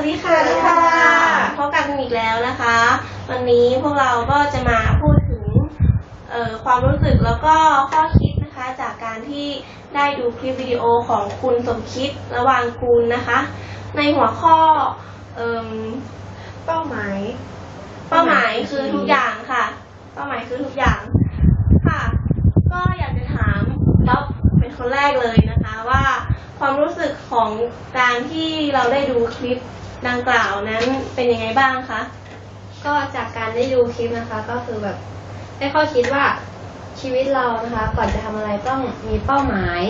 วัสดีค่ะสวัสดีค่ะพบกันอีกแล้วนะคะ วันนี้พวกเราก็จะมาพูดถึงเอ่อความรู้สึกแล้วก็ข้อคิดนะคะ จากการที่ได้ดูคลิปวิดีโอของคุณสมคิดระหวางกูลนะคะ ในหัวข้อเอิ่มเป้าหมาย เป้าหมายคือทุกอย่างค่ะ เป้าหมายคือทุกอย่างค่ะ ก็อยากจะถามป๊อปเป็นคนแรกเลยนะคะว่าความรู้สึกของการที่เราได้ดูคลิป ดังกล่าวนั้นเป็นยังไงบ้างคะ ก็จากการได้ดูคลิปนะคะ ก็คือแบบได้ข้อคิดว่าชีวิตเรานะคะก่อนจะทำอะไรต้องมีเป้าหมาย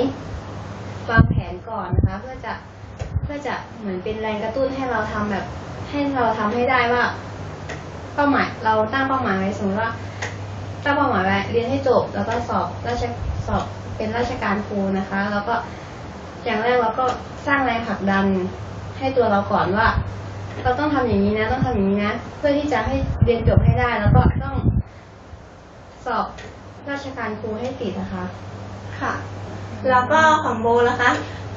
วางแผนก่อนนะคะ เพื่อจะเพื่อจะเหมือนเป็นแรงกระตุ้นให้เราทำแบบ ให้เราทำให้ได้ว่า เป้าหมายเราตั้งเป้าหมายไว้สมมติว่าตั้งเป้าหมายไว้เรียนให้จบ แล้วก็สอบราชสอบเป็นราชการครูนะคะ แล้วก็อย่างแรกเราก็สร้างแรงผลักดัน ให้ตัวเราก่อนว่า เราต้องทำอย่างนี้นะ ต้องทำอย่างนี้นะ เพื่อที่จะให้เรียนจบให้ได้ แล้วก็ต้องสอบราชการครูให้ติดนะคะ ค่ะ แล้วก็ของโบละคะ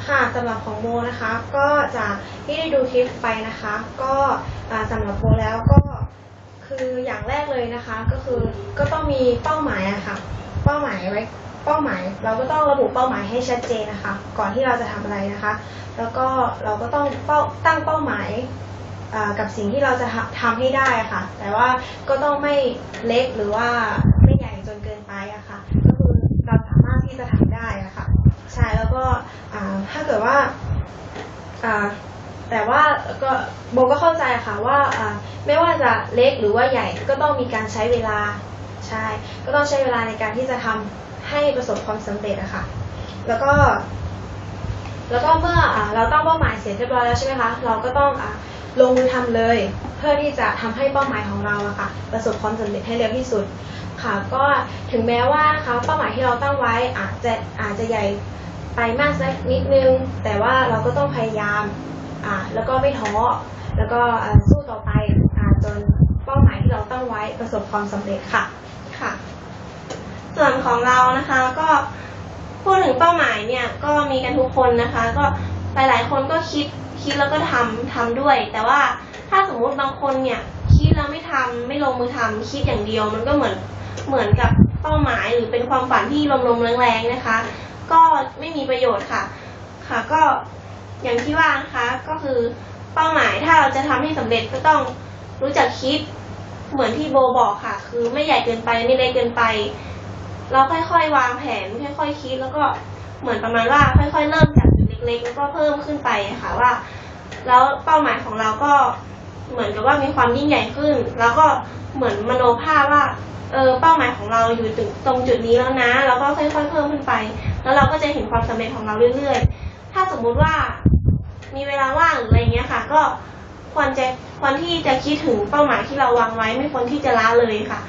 ค่ะสำหรับของโมนะคะ ก็จากที่ได้ดูคลิปไปนะคะ ก็สำหรับโมแล้วก็คืออย่างแรกเลยนะคะ ก็คือก็ต้องมีเป้าหมายอะค่ะ เป้าหมายไว้ เป้าหมาย เราก็ต้องระบุเป้าหมายให้ชัดเจนนะคะ ก่อนที่เราจะทำอะไรนะคะ แล้วก็เราก็ต้องเป้าตั้งเป้าหมายกับสิ่งที่เราจะทำทำให้ได้ะค่ะ แต่ว่าก็ต้องไม่เล็กหรือว่าไม่ใหญ่จนเกินไปอะค่ะ ก็คือเราสามารถที่จะทำได้อะค่ะ ใช่แล้วก็ถ้าเกิดว่าแต่ว่าก็โบก็เข้าใจค่ะว่าอ่าไม่ว่าจะเล็กหรือว่าใหญ่ก็ต้องมีการใช้เวลาใช่ ก็ต้องใช้เวลาในการที่จะทำ ให้ประสบความสำเร็จอะค่ะ แล้วก็ แล้วก็เมื่ออเราตั้งเป้าหมายเสร็จเรียบร้อยแล้วใช่ไหมคะ เราก็ต้องอลงมือทำเลย เพื่อที่จะทำให้เป้าหมายของเราอะค่ะ ประสบความสำเร็จให้เร็วที่สุดค่ะ ก็ถึงแม้ว่านะคะเป้าหมายที่เราตั้งไว้อาจจะอาจจะใหญ่ไปมากสักนิดนึง แต่ว่าเราก็ต้องพยายามอ่าแล้วก็ไม่ท้อแล้วก็สู้ต่อไปอ่าจนเป้าหมายที่เราตั้งไว้ประสบความสำเร็จค่ะค่ะ ส่วนของเรานะคะก็พูดถึงเป้าหมายเนี่ยก็มีกันทุกคนนะคะ ก็หลายๆคนก็คิดคิดแล้วก็ทำทำด้วย แต่ว่าถ้าสมมุติบางคนเนี่ยคิดแล้วไม่ทำไม่ลงมือทำคิดอย่างเดียว มันก็เหมือนเหมือนกับเป้าหมายหรือเป็นความฝันที่ลมๆแรงๆนะคะ ก็ไม่มีประโยชน์ค่ะ ค่ะก็อย่างที่ว่านะคะก็คือเป้าหมายถ้าเราจะทำให้สำเร็จก็ต้องรู้จักคิดเหมือนที่โบบอกค่ะ คือไม่ใหญ่เกินไปไม่เล็กเกินไป เราค่อยๆวางแผนค่อยๆคิดแล้วก็เหมือนประมาณว่าค่อย ๆ เริ่มจากจุดเล็กๆแล้วก็เพิ่มขึ้นไปค่ะว่า แล้วเป้าหมายของเราก็เหมือนกับว่ามีความยิ่งใหญ่ขึ้น แล้วก็เหมือนมโนภาพว่าเออเป้าหมายของเราอยู่ถึงตรงจุดนี้แล้วนะ แล้วก็ค่อยๆเพิ่มขึ้นไป แล้วเราก็จะเห็นความสำเร็จของเราเรื่อยๆ ถ้าสมมุติว่ามีเวลาว่างหรืออะไรเงี้ยค่ะ ก็ควรจะควรที่จะคิดถึงเป้าหมายที่เราวางไว้ไม่ควรที่จะละเลยค่ะ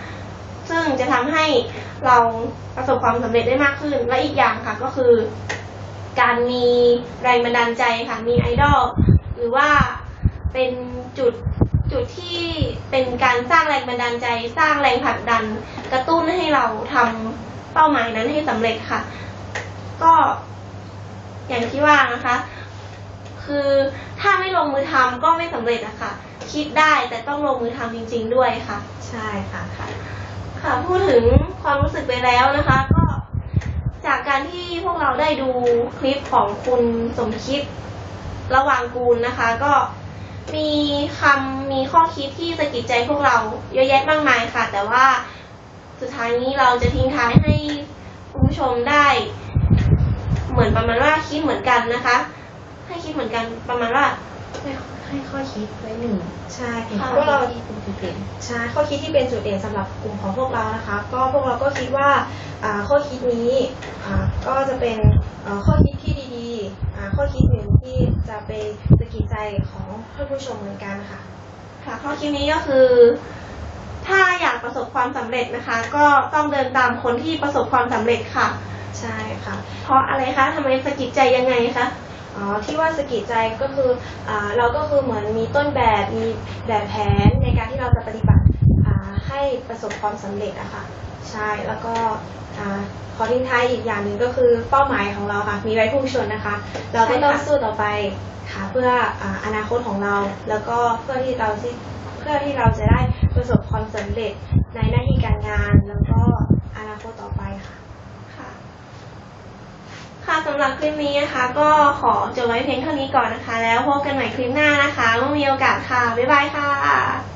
ซึ่งจะทำให้เราประสบความสำเร็จได้มากขึ้น และอีกอย่างค่ะก็คือ การมีแรงบันดาลใจค่ะมีไอดอลหรือว่าเป็นจุดจุดที่เป็นการสร้างแรงบันดาลใจ สร้างแรงผลักดัน กระตุ้นให้เราทำเป้าหมายนั้นให้สำเร็จค่ะ ก็อย่างที่ว่านะคะ คือถ้าไม่ลงมือทำก็ไม่สำเร็จอะค่ะ คิดได้แต่ต้องลงมือทำจริง ๆ ด้วยค่ะ ใช่ค่ะ ค่ะพูดถึงความรู้สึกไปแล้วนะคะ ก็จากการที่พวกเราได้ดูคลิปของคุณสมคิดระหว่างกูลนะคะ ก็มีคำมีข้อคิดที่สะกิดใจพวกเราเยอะแยะมากมายค่ะ แต่ว่าสุดท้ายนี้เราจะทิ้งท้ายให้คุณผู้ชมได้ เหมือนประมาณว่าคิดเหมือนกันนะคะ ให้คิดเหมือนกันประมาณว่า ให้ให้ข้อคิดไว้หนึ่งใช่ค่ะพวกเราที่เป็นจุดเด่นใช่ข้อคิดที่เป็นจุดเด่นสำหรับกลุ่มของพวกเรานะคะ ก็พวกเราก็คิดว่าอ่าข้อคิดนี้อ่าก็จะเป็นเอ่อข้อคิดที่ดีๆอ่าข้อคิดหนึ่งที่จะไปสะกิดใจของท่านผู้ชมเหมือนกันค่ะค่ะ ข้อคิดนี้ก็คือ ถ้าอยากประสบความสำเร็จนะคะ ก็ต้องเดินตามคนที่ประสบความสำเร็จค่ะ ใช่ค่ะ เพราะอะไรคะทำไมสะกิดใจยังไงคะ อ๋อที่ว่าสกิดใจก็คืออเราก็คือเหมือนมีต้นแบบมีแบบแผนในการที่เราจะปฏิบัติให้ประสบความสำเร็จอะค่ะใช่แล้วก็ขอทิ้งท้ายอีกอย่างหนึ่งก็คือเป้าหมายของเราค่ะ มีไว้พุ่งชนนะคะ เราก็ต้องสู้ต่อไปค่ะเพื่อออนาคตของเรา แล้วก็เพื่อที่เราที่เพื่อที่เราจะได้ประสบความสำเร็จในหน้าที่การงาน แล้วก็อนาคตต่อไปค่ะ สำหรับคลิปนี้นะคะ ก็ขอจบไว้เพียงเท่านี้ก่อนนะคะ แล้วพบกันใหม่คลิปหน้านะคะเมื่อมีโอกาสค่ะ บ๊ายบายค่ะ